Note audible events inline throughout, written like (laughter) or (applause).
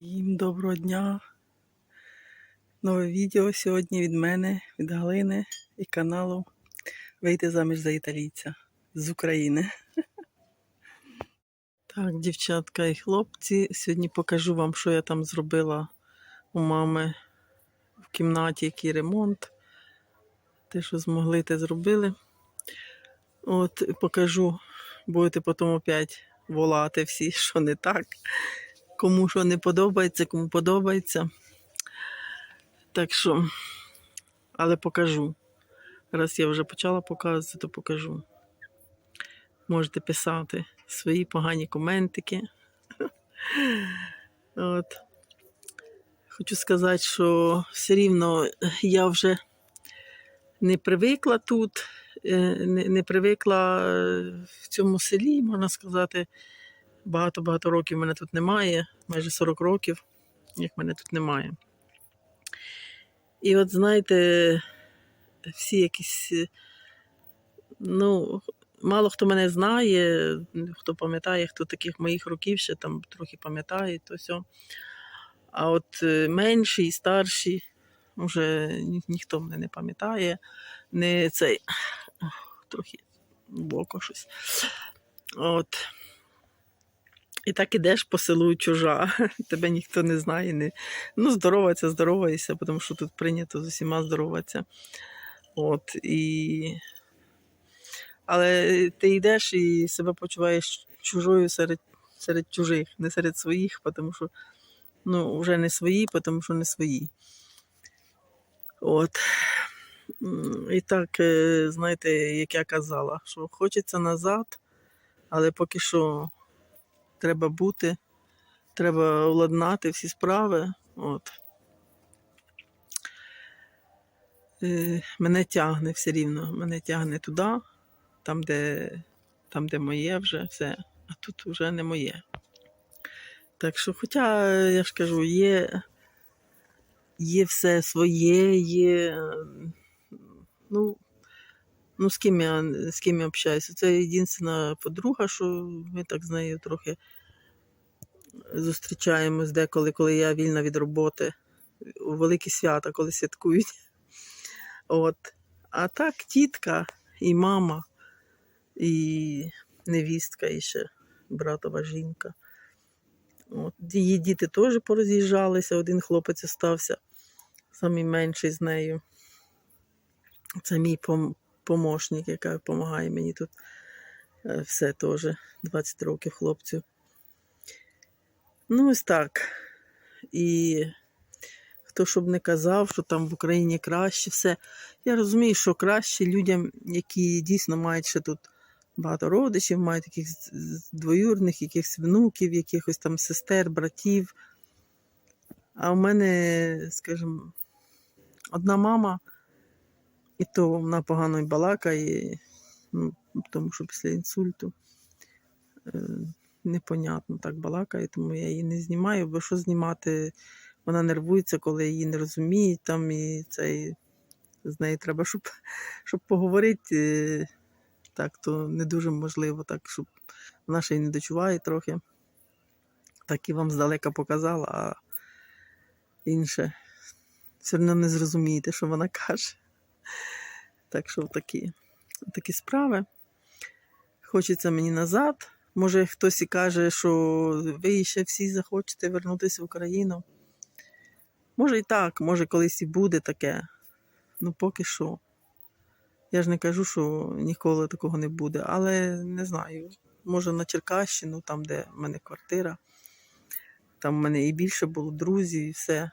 Їм доброго дня. Нове відео сьогодні від мене, від Галини і каналу Вийти заміж за італійця з України. (laughs) Так, дівчатка і хлопці, сьогодні покажу вам, що я там зробила у мами в кімнаті, який ремонт. Те, що змогли, те зробили. От покажу, будете потім опять волати всі, що не так. Кому що не подобається, кому подобається. Так що, але покажу. Раз я вже почала показувати, то покажу. Можете писати свої погані коментики. (laughs) От. Хочу сказати, що все рівно я вже не привикла тут, е, не, не привикла е, в цьому селі, можна сказати. Багато-багато років мене тут немає, майже 40 років, як мене тут немає. І от знаєте, всі якісь, е, ну, мало хто мене знає, хто пам'ятає, хто таких моїх років ще там трохи пам'ятає, то все. А от е, менші і старші, вже ні, ніхто мене не пам'ятає, не цей ох, трохи в боку щось. От. І так ідеш по селу чужа, (laughs) тебе ніхто не знає. Не... Ну, здороваться, здоровайся, тому що тут прийнято з усіма здороватися. От, і... Але ти йдеш і себе почуваєш чужою серед, серед чужих, не серед своїх, тому що ну, вже не свої, тому що не свої. От. І так, е, знаєте, як я казала, що хочеться назад, але поки що треба бути, треба владнати всі справи. От. Е, Мене тягне все рівно, мене тягне туди, там, де, там, де моє вже все, а тут вже не моє. Так що, хоча, я ж кажу, є, є все своє, є. Ну, ну з ким я з ким я общаюся. Це єдина подруга, що ми так з нею трохи зустрічаємось деколи, коли я вільна від роботи. У великі свята, коли святкують. (laughs) От. А так, тітка і мама, і невістка, і ще братова жінка. От. Її діти теж пороз'їжджалися, один хлопець остався, самий менший з нею. Це мій помощник, яка допомагає мені тут е, все теж 20 років хлопцю. Ну, ось так. І хто щоб не казав, що там в Україні краще все. Я розумію, що краще людям, які дійсно мають ще тут багато родичів, мають якихось двоюрних, якихось внуків, якихось там сестер, братів. А у мене, скажімо, одна мама, і то вона погано й балакає, ну, тому що після інсульту е, непонятно так балакає, тому я її не знімаю, бо що знімати, вона нервується, коли її не розуміють там, і цей, з нею треба, щоб, щоб поговорити. е, Так, то не дуже можливо, так, щоб вона ще й не дочуває трохи. Так і вам здалека показала, а інше все одно не зрозумієте, що вона каже. Так що такі, такі справи. Хочеться мені назад. Може, хтось і каже, що ви ще всі захочете вернутися в Україну. Може і так, може колись і буде таке. Ну поки що. Я ж не кажу, що ніколи такого не буде, але не знаю. Може на Черкащину, там, де в мене квартира. Там в мене і більше було друзів, і все.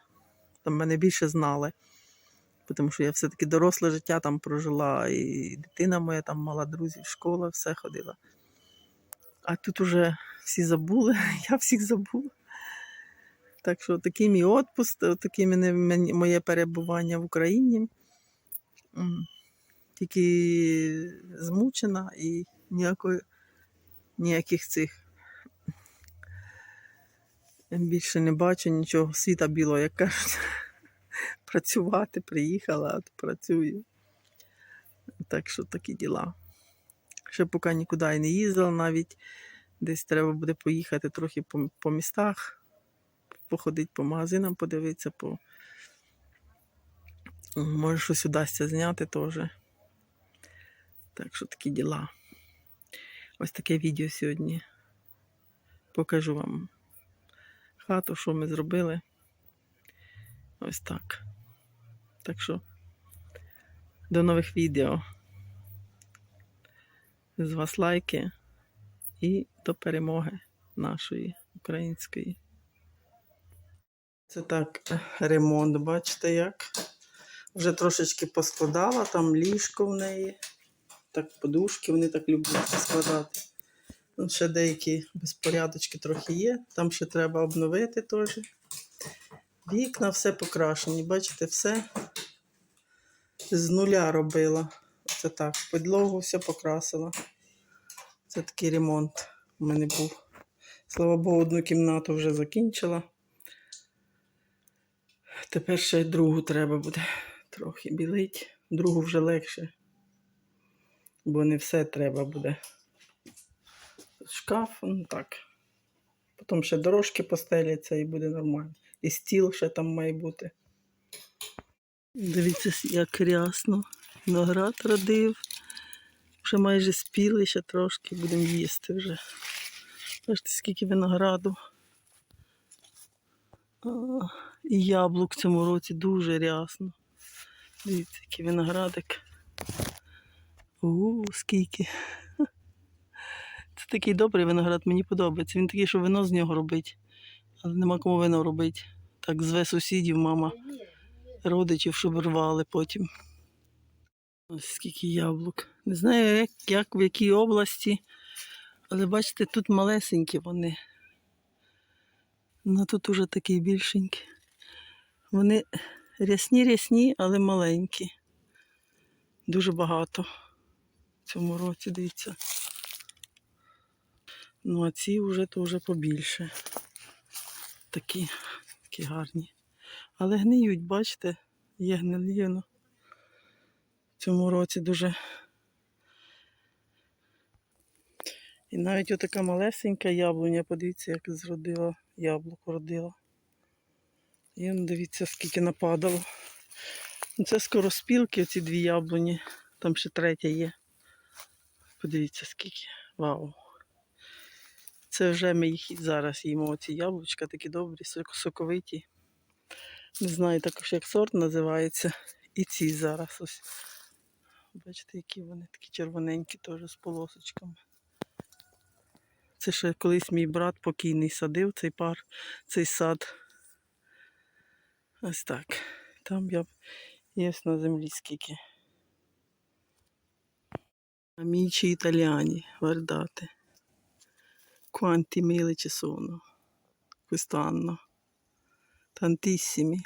Там мене більше знали. Тому що я все-таки доросле життя там прожила, і дитина моя там мала друзів, школа, все ходила. А тут уже всі забули, (laughs) я всіх забула. Так що такий мій відпуск, таке моє перебування в Україні. Тільки змучена і ніякої, ніяких цих більше не бачу нічого світа білого, як кажуть. Працювати приїхала, а працюю. Так що такі діла. Ще поки нікуди і не їздила навіть. Десь треба буде поїхати трохи по, по містах, походити по магазинам, подивитися, по... може щось удасться зняти теж. Так що такі діла. Ось таке відео сьогодні. Покажу вам хату, що ми зробили. Ось так. Так що до нових відео. З вас лайки і до перемоги нашої української. Це так ремонт, бачите як. Вже трошечки поскладала, там ліжко в неї. Так, подушки вони так люблять складати. Ще деякі безпорядочки трохи є. Там ще треба обновити теж. Вікна все покрашені, бачите, все з нуля робила. Це так, підлогу все покрасила. Це такий ремонт у мене був. Слава Богу, одну кімнату вже закінчила. Тепер ще й другу треба буде трохи білить. Другу вже легше. Бо не все треба буде. Шкаф, ну так. Потім ще дорожки постеляться і буде нормально. І стіл ще там має бути. Дивіться, як рясно. Виноград родив. Вже майже спіли, ще трошки будемо їсти вже. Бачите, скільки винограду. А, і яблук в цьому році дуже рясно. Дивіться, який виноградик. У, скільки. Це такий добрий виноград, мені подобається. Він такий, що вино з нього робить. Але нема кому вино робити. Так зве сусідів, мама, родичів, щоб рвали потім. Ось скільки яблук. Не знаю, як, як в якій області, але бачите, тут малесенькі вони. Ну тут уже такі більшенькі. Вони рясні-рясні, але маленькі. Дуже багато в цьому році, дивіться. Ну, а ці вже то вже побільше. Такі, такі гарні. Але гниють, бачите, є гнилівно. В цьому році дуже. І навіть отака малесенька яблуня, подивіться, як зродила, яблуко родила. І дивіться, скільки нападало. Ну, Це скороспілки, оці дві яблуні. Там ще третя є. Подивіться, скільки. Вау. Це вже ми їх зараз їмо. Оці яблучка такі добрі, соковиті. Не знаю також, як сорт називається. І ці зараз ось. Бачите, які вони такі червоненькі, теж з полосочками. Це ще колись мій брат покійний садив цей пар, цей сад. Ось так. Там я є на землі скільки. Italiani, guardate quanti mele ci sono quest'anno. Tantissimi.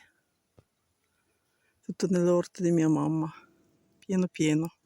Tutto nell'orto di mia mamma. Pieno pieno.